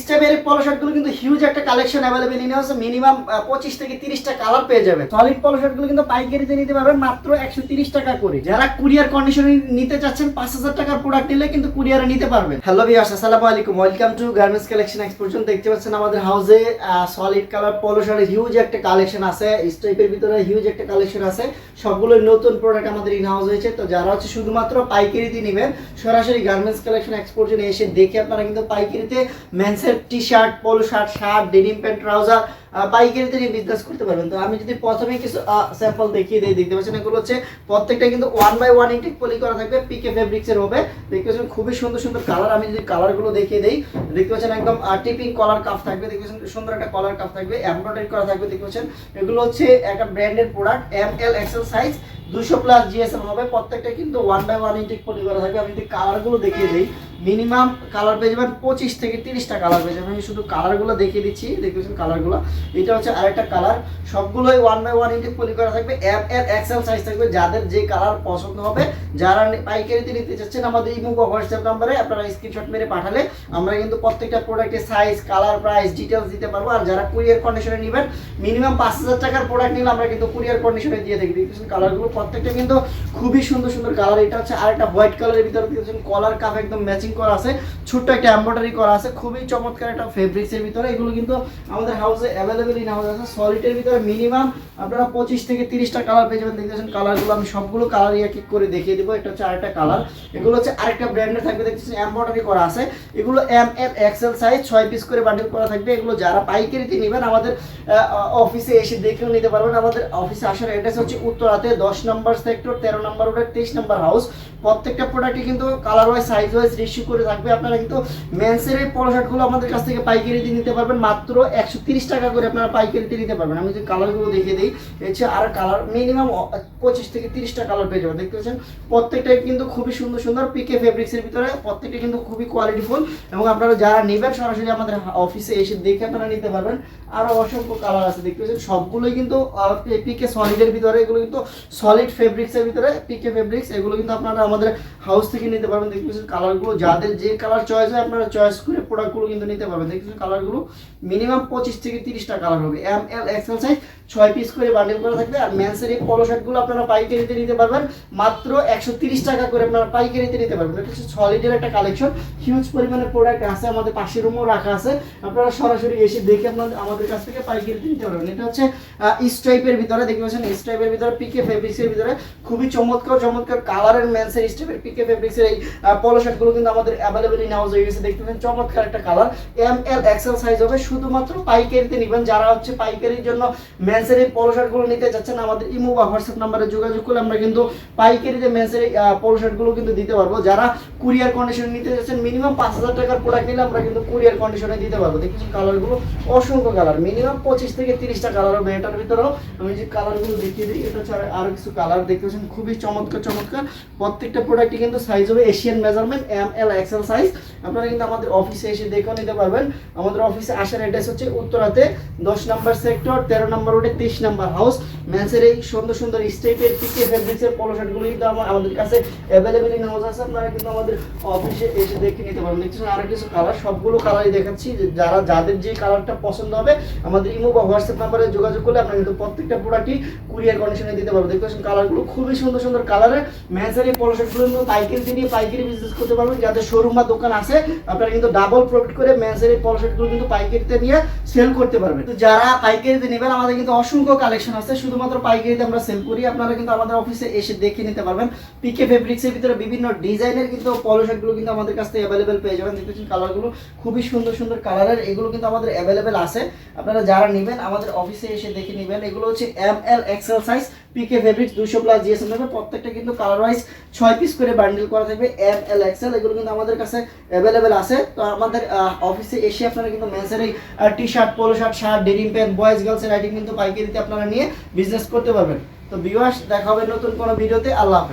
স্টেপের পলো শার্টগুলো কিন্তু হিউজ একটা কালেকশন অ্যাভেলেবেল ইন আছে মিনিমাম পঁচিশ থেকে তিরিশটা কালার পেয়ে যাবে। সলিড পলো শার্টগুলো কিন্তু পাইকারিতে নিতে পারবেন মাত্র একশো তিরিশ টাকা করে। যারা কুরিয়ার কন্ডিশনে নিতে চাচ্ছেন, পাঁচ হাজার টাকার প্রোডাক্ট নিলে কিন্তু কুরিয়ারে নিতে পারবেন। হ্যালো বিয়াস আসসালামু আলাইকুম। ওয়েলকাম টু গার্মেন্টস কালেকশন এক্সপোর্শন দেখতে পাচ্ছেন আমাদের হাউসে সলিড কালার পলো শার্টের হিউজ একটা কালেকশন আছে। স্টেপের ভিতরে হিউজ একটা কালেকশন আছে। সবগুলো নতুন প্রোডাক্ট আমাদের ইন হাউস হয়েছে। তো যারা হচ্ছে শুধুমাত্র পাইকারিতে নেবেন, সরাসরি গার্মেন্টস কালেকশন এক্সপোর্শনে এসে দেখে আপনারা কিন্তু পাইকারিতে মেন্সের T shirt polo shirt shirt denim pant trouser পাইকারিতে নিয়ে বিজনেস করতে পারবেন। তো আমি যদি প্রথমে কিছু স্যাম্পল দেখিয়ে দিই, দেখতে পাচ্ছেন এগুলো হচ্ছে প্রত্যেকটা কিন্তু one by one intact poly করা থাকবে পিকে ফেব্রিক্সের হবে। দেখতে পাচ্ছেন খুবই সুন্দর সুন্দর কালার আমি যদি কালারগুলো দেখিয়ে দিই, দেখতে পাচ্ছেন একদম টিপিং কলার কাপ থাকবে, দেখতে পাচ্ছেন সুন্দর একটা কলার কাপ থাকবে এমব্রয়ডারি করা থাকবে, দেখতে পাচ্ছেন। এগুলো হচ্ছে একটা branded product M L XL size দুশো প্লাস জিএসএম হবে। প্রত্যেকটা কিন্তু one by one intact poly করা থাকবে। আমি যদি কালারগুলো দেখিয়ে দিই মিনিমাম কালার পেয়ে যাবেন পঁচিশ থেকে তিরিশটা কালার পেয়ে যাবেন। আমি শুধু কালারগুলো দেখিয়ে দিচ্ছি, দেখতেছেন কালারগুলো? এটা হচ্ছে আরেকটা কালার। সবগুলোই one by one intact poly করা থাকবে। এম এল এক্সেল সাইজ থাকবে। যাদের যে কালার পছন্দ হবে, যারা পাইকারিতে নিতে চাচ্ছেন আমাদের ইমো বা হোয়াটসঅ্যাপ নাম্বারে, আপনারা স্ক্রিনশট মেরে পাঠালে আমরা কিন্তু প্রত্যেকটা প্রোডাক্টের সাইজ কালার প্রাইস ডিটেলস দিতে পারব। আর যারা কুরিয়ার কন্ডিশনে নেবেন মিনিমাম পাঁচ হাজার টাকার প্রোডাক্ট নিলে আমরা কিন্তু কুরিয়ার কন্ডিশনে দিয়ে থাকি। দেখতেছেন কালারগুলো প্রত্যেকটা কিন্তু খুবই সুন্দর সুন্দর কালার। এটা হচ্ছে আরেকটা হোয়াইট কালারের ভিতরে দেখতেছেন। কলার কাপ একদম ম্যাচিং করা আছে, ছোট্ট একটা এমব্রয়ডারি করা আছে, খুবই চমৎকার একটা ফেব্রিক্সের ভিতরে। এগুলো কিন্তু আমাদের হাউসে অ্যাভেলেবেল ইন হাউস আছে। সলিডের ভিতরে মিনিমাম আপনারা পঁচিশ থেকে তিরিশটা কালার পেয়ে যাবেন। দেখতেছেন কালারগুলো আমি সবগুলো কালার এক এক করে দেখিয়ে দেবো। এটা হচ্ছে আরেকটা কালার এগুলো হচ্ছে আরেকটা ব্র্যান্ডের থাকবে। দেখতেছেন এমব্রয়ডারি করা আছে। এগুলো এম এল এক্সেল সাইজ ছয় পিস করে বান্ডিল করা থাকবে। এগুলো যারা পাইকারিতে নেবেন, আমাদের অফিসে এসে দেখেও নিতে পারবেন। আমাদের অফিসে আসার অ্যাড্রেস হচ্ছে উত্তরাতে দশ নম্বর সেক্টর তেরো নম্বর ওটা তেইশ নম্বর হাউস প্রত্যেকটা প্রোডাক্টই কিন্তু colour wise size wise ratio করে থাকবে আপনারা কিন্তু মেন্সের এই পলো শার্টগুলো আমাদের কাছ থেকে পাইকারিতে নিতে পারবেন। মাত্র একশো টাকা করে আপনারা পাইকারিতে নিতে পারবেন। আমি যদি কালারগুলো দেখিয়ে দিই হচ্ছে আর কালার মিনিমাম পঁচিশ থেকে তিরিশটা কালার পেয়ে যাবেন। দেখতে পাচ্ছেন? প্রত্যেকটাই কিন্তু খুবই সুন্দর সুন্দর পিকে ফেব্রিক্সের ভিতরে প্রত্যেকটা কিন্তু খুবই কোয়ালিটিফুল এবং আপনারা যারা নেবেন, সরাসরি আমাদের অফিসে এসে দেখে আপনারা নিতে পারবেন। আরও অসংখ্য কালার আছে। দেখতে পাচ্ছেন? সবগুলোই কিন্তু পিকে সলিডের ভিতরে, এগুলো কিন্তু সলিড ফেব্রিক্সের ভিতরে পিকে ফেব্রিক্স এগুলো কিন্তু আপনারা আমাদের হাউস থেকে নিতে পারবেন। দেখতে পাচ্ছেন? কালারগুলো যাদের যে কালার চয়েস হয়, আপনারা চয়েস করে প্রোডাক্টগুলো কিন্তু নিতে পারবেন। দেখছেন কালারগুলো মিনিমাম পঁচিশ থেকে তিরিশটা কালার হবে। এম এল এক্সেল সাইজ ছয় পিস করে বান্ডেল করা থাকবে। আর ম্যান্সের এই পলো শার্টগুলো আপনারা পাইকারিতে নিতে পারবেন। মাত্র একশো টাকা করে আপনারা পাইকারিতে নিতে পারবেন। এটা হচ্ছে সলিডের একটা কালেকশন হিউজ পরিমাণে প্রোডাক্ট আছে, আমাদের পাশের রুমও রাখা আছে। আপনারা সরাসরি এসে দেখে আপনাদের আমাদের কাছ থেকে পাইকারিতে নিতে পারবেন। এটা হচ্ছে স্ট্রাইপের ভিতরে, দেখতে পাচ্ছেন স্ট্রাইপের ভিতরে পিকে ফেব্রিক্সের ভিতরে। খুবই চমৎকার চমৎকার কালারের ম্যান্সের স্ট্রাইপের পিকে ফেব্রিক্সের এই পলো শার্টগুলো কিন্তু আমাদের অ্যাভেলেবেল হাউস হয়ে গেছে। দেখতে পাচ্ছেন চমৎকার একটা colour M L XL size হবে। শুধুমাত্র পাইকারিতে নেবেন। যারা হচ্ছে পাইকারির জন্য ম্যান্সের এই পলো শার্টগুলো নিতে চাচ্ছেন আমাদের ইমো বা হোয়াটসঅ্যাপ নাম্বারে যোগাযোগ করলে আমরা কিন্তু পাইকারিতে ম্যান্সের এই পলো শার্টগুলো কিন্তু দিতে পারব। যারা কুরিয়ার কন্ডিশনে নিতে চাচ্ছেন মিনিমাম পাঁচ হাজার টাকার প্রোডাক্ট নিলে আমরা কিন্তু কুরিয়ার কন্ডিশনে দিতে পারব। দেখছেন কালারগুলো অসংখ্য কালার মিনিমাম পঁচিশ থেকে তিরিশটা কালার হবে এটার ভিতরেও। আমি যে কালারগুলো দেখিয়ে দিই, এটা হচ্ছে আর- আরও কিছু কালার দেখতে পাচ্ছেন খুবই চমৎকার চমৎকার। প্রত্যেকটা প্রোডাক্টই কিন্তু সাইজ হবে Asian measurement M L XL size আপনারা কিন্তু আমাদের অফিসে এসে দেখেও নিতে পারবেন। আমাদের অফিসে আসার অ্যাড্রেস হচ্ছে উত্তরাতে দশ নম্বর সেক্টর তেরো নম্বর তেইশ নম্বর হাউস এই সুন্দর সুন্দর স্টেপের পিকে পলো শার্টগুলো কিন্তু আমাদের কাছে অ্যাভেলেবেল ইন হাউস আছে আপনারা কিন্তু আমাদের অফিসে এসে দেখে নিতে দেখছেন কিছু কালার সবগুলো কালারই দেখাচ্ছি। যারা, যাদের যে কালারটা পছন্দ হবে, আমাদের ইমো বা হোয়াটসঅ্যাপ নাম্বারে যোগাযোগ করলে কিন্তু প্রত্যেকটা প্রোডাক্টই কুরিয়ার কন্ডিশনে দিতে দেখতে পাচ্ছেন কালারগুলো খুবই সুন্দর সুন্দর কালারের ম্যান্সের এই পলো শার্টগুলো কিন্তু পাইকারি নিয়ে পাইকারি বিজনেস করতে পারবেন। যাদের শোরুম বা দোকান আছে, আপনারা কিন্তু ডাবল প্রফিট করে ম্যান্সের এই পলো শার্টগুলো কিন্তু পাইকারিতে নিয়ে সেল করতে পারবেন। তো যারা পাইকারিতে নেবেন, আমাদের কিন্তু অসংখ্য কালেকশন আছে। শুধুমাত্র পাইকারিতে আমরা সেল করি। আপনারা কিন্তু আমাদের অফিসে এসে দেখে নিতে পারবেন। পিকে ফেব্রিক্সের ভিতরে বিভিন্ন ডিজাইনের কিন্তু পলো শার্টগুলো কিন্তু আমাদের কাছ থেকে অ্যাভেলেবেল পেয়ে যাবেন। দেখতেছেন কালারগুলো খুবই সুন্দর সুন্দর কালারের এগুলো কিন্তু আমাদের অ্যাভেলেবেল আছে। আপনারা যারা নেবেন, আমাদের অফিসে এসে দেখে নেবেন। এগুলো হচ্ছে M L XL size PK fabrics দুশো প্লাস জিএসএম থাকবে। প্রত্যেকটা কিন্তু কালার ওয়াইজ ছয় পিস করে বান্ডেল করা থাকবে। এম এল এক্সেল এগুলো কিন্তু আমাদের কাছে অ্যাভেলেবেল আছে। তো আমাদের অফিসে এসে আপনারা কিন্তু মেন্সের এই T shirt polo shirt shirt denim pant boys গার্লসের item কিন্তু পাইকারিতে আপনারা নিয়ে বিজনেস করতে পারবেন। তো বিওয়াস দেখা হবে নতুন কোনো ভিডিওতে আল্লাহ